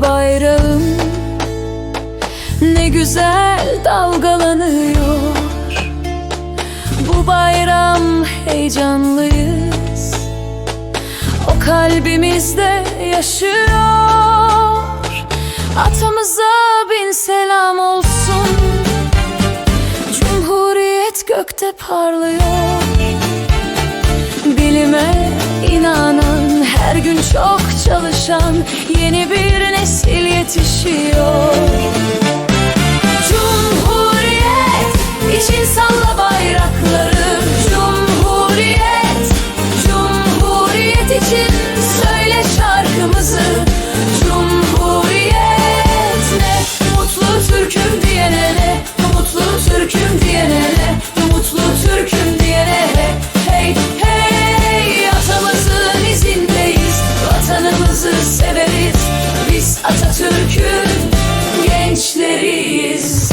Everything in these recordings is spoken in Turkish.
bayrağım. Ne güzel dalgalanıyor. Bu bayram heyecanlıyız. O kalbimizde yaşıyor. Atamıza bin selam olsun. Cumhuriyet gökte parlıyor. Bilime inanan, her gün çok çalışan yeni bir nesil yetişiyor. Severiz biz Atatürk'ün gençleriyiz.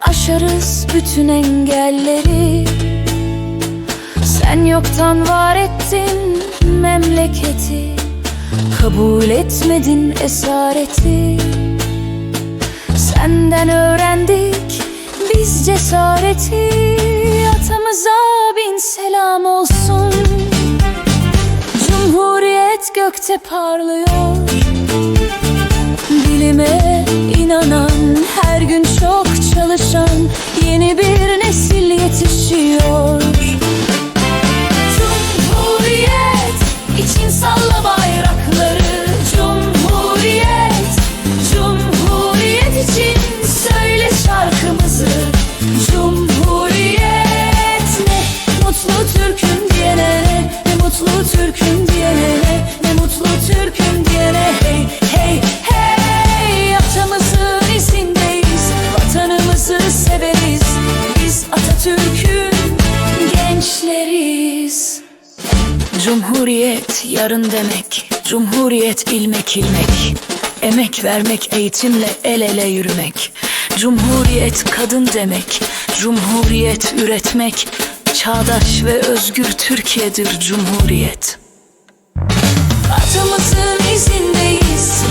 Aşarız bütün engelleri Sen yoktan var ettin memleketi. Kabul etmedin esareti. Senden öğrendik biz cesareti. Atamıza bin selam olsun. Cumhuriyet gökte parlıyor. Bilime inanan, her gün çok çalışan yeni bir nesil Cumhuriyet yarın demek, Cumhuriyet ilmek ilmek. Emek vermek, eğitimle el ele yürümek. Cumhuriyet kadın demek, Cumhuriyet üretmek. Çağdaş ve özgür Türkiye'dir Cumhuriyet. Atamızın izindeyiz